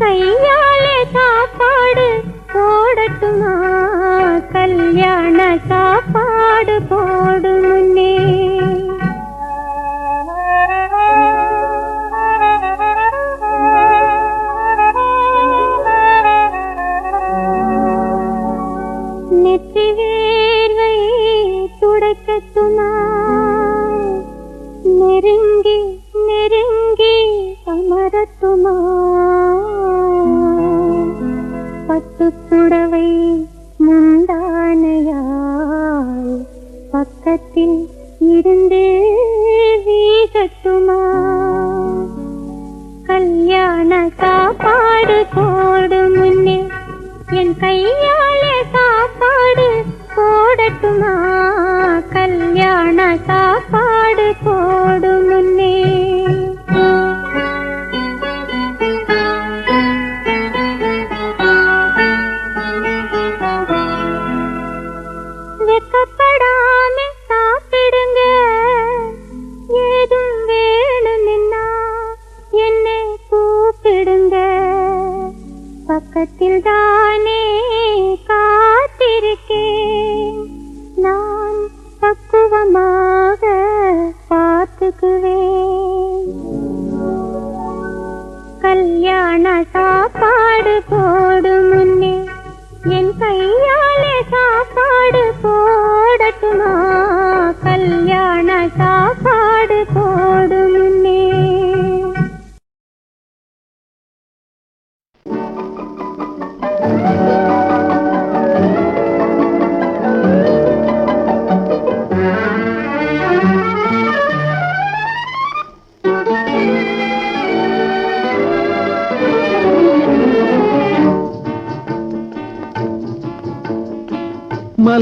கையாலே சாப்பாடு போடட்டுமா? கல்யாண சாப்பாடு போடும்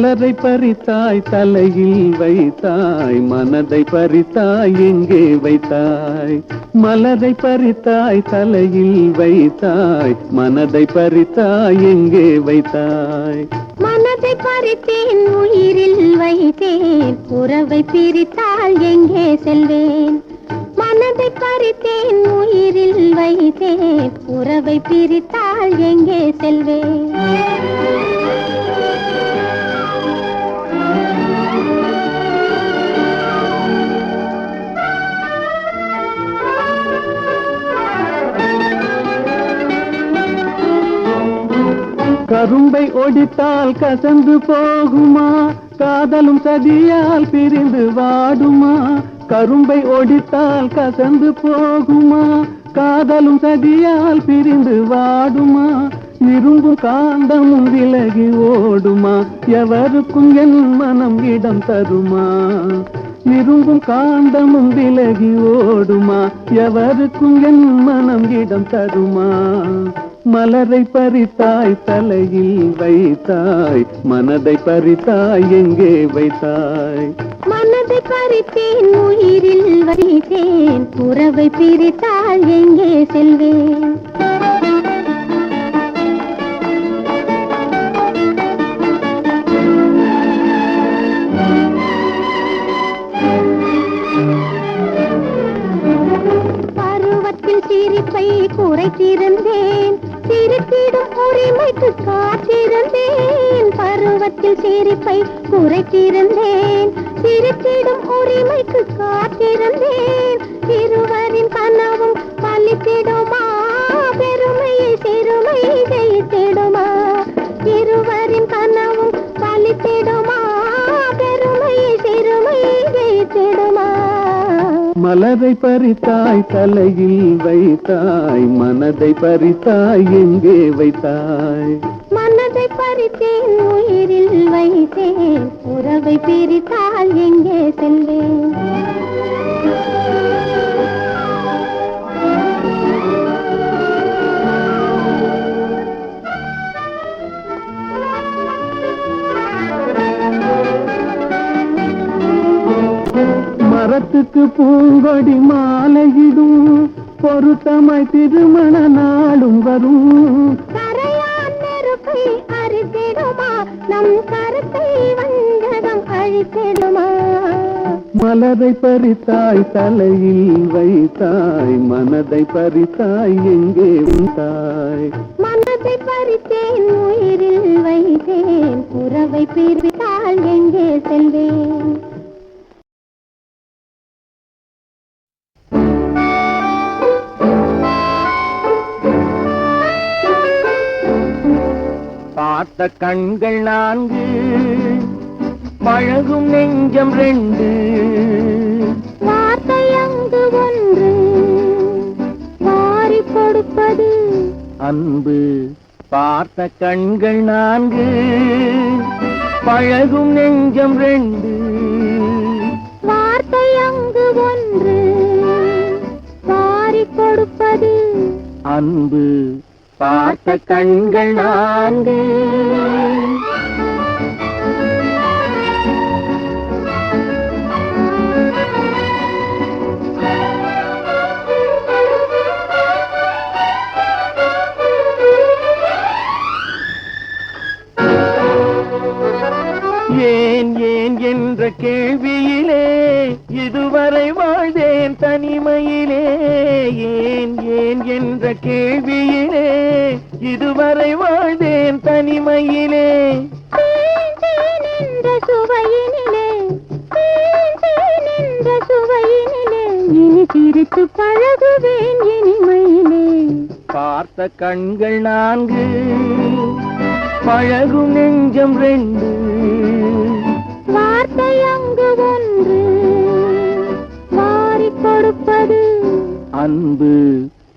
மலரை பறித்தாய் தலையில் வைத்தாய் மனதை பறித்தாய் எங்கே வைத்தாய்? மலரை பறித்தாய் தலையில் வைத்தாய் மனதை பறித்தாய் எங்கே வைத்தாய்? மனதை பறித்தேன் உயிரில் வைத்தேன் உறவை பிரித்தால் எங்கே செல்வேன்? மனதை பறித்தேன் உயிரில் வைத்தேன் உறவை பிரித்தால் எங்கே செல்வேன்? கரும்பை ஒடித்தால் கசந்து போகுமா? காதலும் சதியால் பிரிந்து வாடுமா? கரும்பை ஒடித்தால் கசந்து போகுமா? காதலும் சதியால் பிரிந்து வாடுமா? இரும்பும் காந்தமும் விலகி ஓடுமா? எவருக்கும் என் மனம் இடம் தருமா? இரும்பும் காந்தமும் விலகி ஓடுமா? எவருக்கும் என் மனம் இடம் தருமா? மலரை பறித்தாய் தலையில் வைத்தாய் மனதை பறித்தாய் எங்கே வைத்தாய்? மனதை பறித்தேன் உயிரில் வைத்தேன் உறவை பிரித்தால் எங்கே செல்வேன்? பருவத்தில் சிரிப்பை குறைத்திருந்தேன் உரிமைக்கு காத்திருந்தேன் பருவத்தில் சிரிப்பை குறைத்திருந்தேன். சிரித்திடும் உரிமைக்கு காத்திருந்தேன். இருவரின் மலரை பறித்தாய் தலையில் வைத்தாய் மனதை பறித்தாய் எங்கே வைத்தாய்? மனதை பறித்தேன் உயிரில் வைத்தேன் உறவை பிரித்தால் எங்கே செல்வேன்? மரத்துக்கு பூங்கொடி மாலையிடும். பொருத்தமாய் திருமண நாளும் வரும். மலரை பறித்தாய் தலையில் வைத்தாய். மனதை பறித்தாய் எங்கே வைத்தாய் மனதை பறித்தேன் உயிரில் வைத்தேன். உறவை பிரித்தால் எங்கே செல்வேன்? பார்த்த கண்கள் நான்கு பழகும் நெஞ்சம் ரெண்டு. வார்த்தை அங்கு ஒன்று வாரி கொடுப்பது. அன்பு பார்த்த கண்கள் நான்கு பழகும் நெஞ்சம் ரெண்டு. வார்த்தை அங்கு ஒன்று வாரி கொடுப்பது. அன்பு பார்த்த கண்கள் நான்கு. ஏன் ஏன் என்ற கேள்வியிலே இதுவரை வாழ்ந்தேன் தனிமையிலே ஏன் ஏன் என்ற கேள்வியிலே இதுவரை வாழ்ந்தேன் தனிமையிலே. சுவையினிலே சுவையினிலே இனி சிரித்து பழகுவேன் இனிமையிலே. பார்த்த கண்கள் நான்கு பழகும் நெஞ்சம் ரெண்டு. வார்த்தை அங்கு ஒன்று கொடுப்பது அன்பு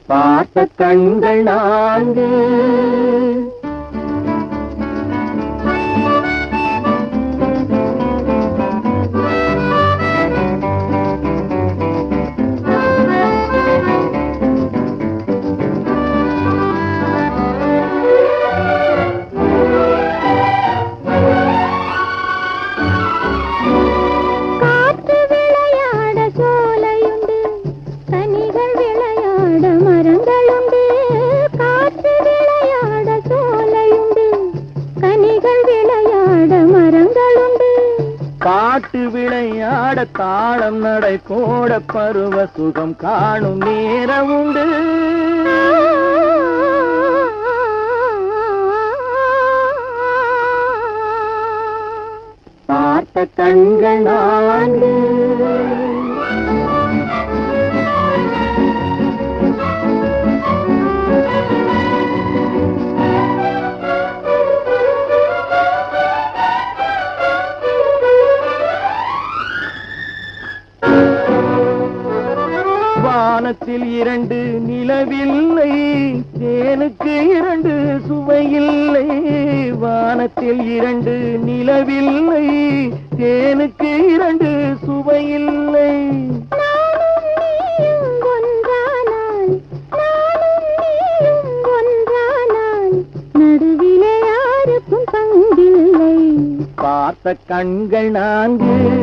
பார்த்த கண்கள் நான்கு. காட்டு விளையாட தாளம் நடை போட பருவ சுகம் காணும் நேரம் உண்டு. பார்த்த கண்கள் நான்கு. வானத்தில் இரண்டு நிலவில்லை தேனுக்கு இரண்டு சுவையில்லை. வானத்தில் இரண்டு நிலவில்லை தேனுக்கு இரண்டு சுவையில்லை. பார்த்த கண்கள் நான்கு.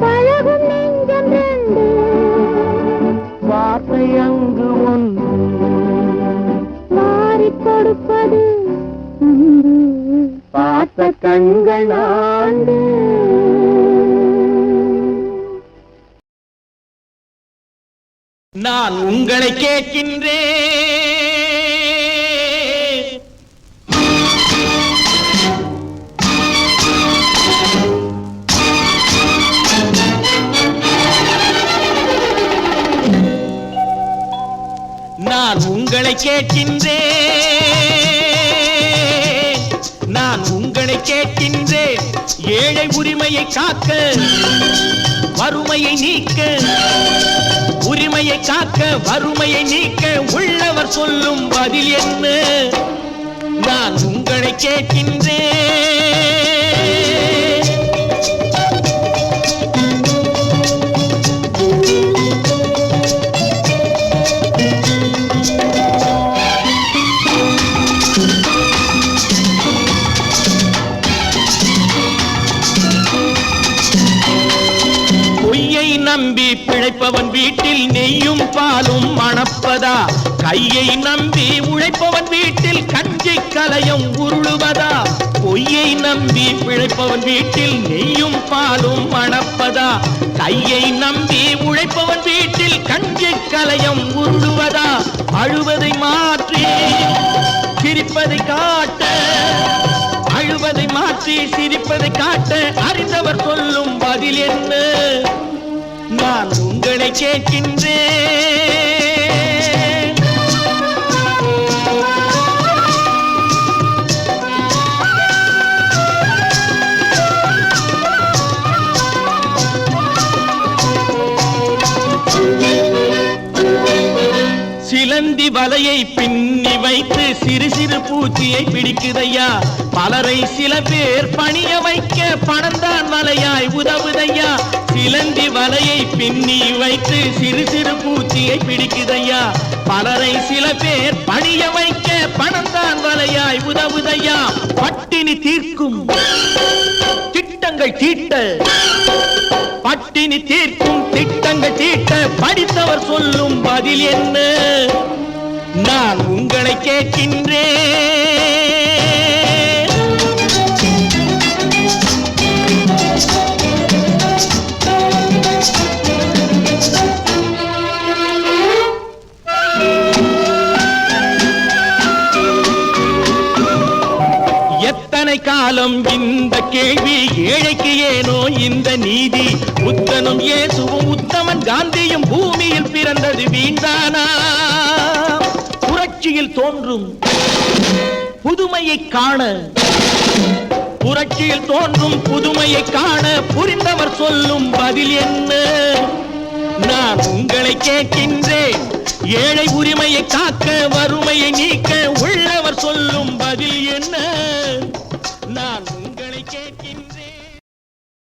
பழகும் நெஞ்சம் ரெண்டு. அங்கு ஒன்று மாறி கொடுப்பது பார்த்த கண்கள் நான்கு நான் உங்களை கேட்கின்றேன். உங்களை கேட்கின்றேன். நான் உங்களை கேட்கின்றேன். ஏழை உரிமையை காக்க வறுமையை நீக்க உரிமையை காக்க வறுமையை நீக்க உள்ளவர் சொல்லும் பதில் என்ன? நான் உங்களை கேட்கின்றேன். நம்பி பிழைப்பவன் வீட்டில் நெய்யும் பாலும் மணப்பதா? கையை நம்பி உழைப்பவன் வீட்டில் கஞ்சி கலையும் உருளுவதா? பொய்யை நம்பி பிழைப்பவன் வீட்டில் நெய்யும் பாலும் மணப்பதா? கையை நம்பி உழைப்பவன் வீட்டில் கஞ்சி கலையும் உருளுவதா? அழுவதை மாற்றி சிரிப்பதை காட்ட அழுவதை மாற்றி சிரிப்பதை காட்ட அறிந்தவர் சொல்லும் பதில் என்ன? நான் உங்களை கேட்கின்றேன் சிலந்தி வலையை பின் வைத்து சிறு சிறு பூச்சியை பிடிக்குதையா? பலரை சில பேர் பணிய வைக்க பணந்தான் வலையாய் உதவுதையா? சிலந்தி வலையை பின்னி வைத்து சிறு சிறு பூச்சியை பிடிக்குதையா? பலரை சில பேர் பணிய வைக்க பணந்தான் வலையாய் உதவுதையா? பட்டினி தீர்க்கும் திட்டங்கள் தீட்ட பட்டினி தீர்க்கும் திட்டங்கள் தீட்ட படித்தவர் சொல்லும் பதில் என்ன? நான் உங்களை கேட்கின்றேன். எத்தனை காலம் இந்த கேள்வி ஏழைக்கு ஏனோ? இந்த நீதி புத்தனும் இயேசுவும் உத்தமன் காந்தியும் பூமியில் பிறந்தது வீண்டானா புரட்சியில் தோன்றும் புதுமையை காண. புரட்சியில் தோன்றும் புதுமையை காண புரிந்தவர் சொல்லும் பதில் என்ன? நான் உங்களை கேட்கின்றேன். ஏழை உரிமையை காக்க வறுமையை நீக்க உள்ளவர் சொல்லும் பதில் என்ன?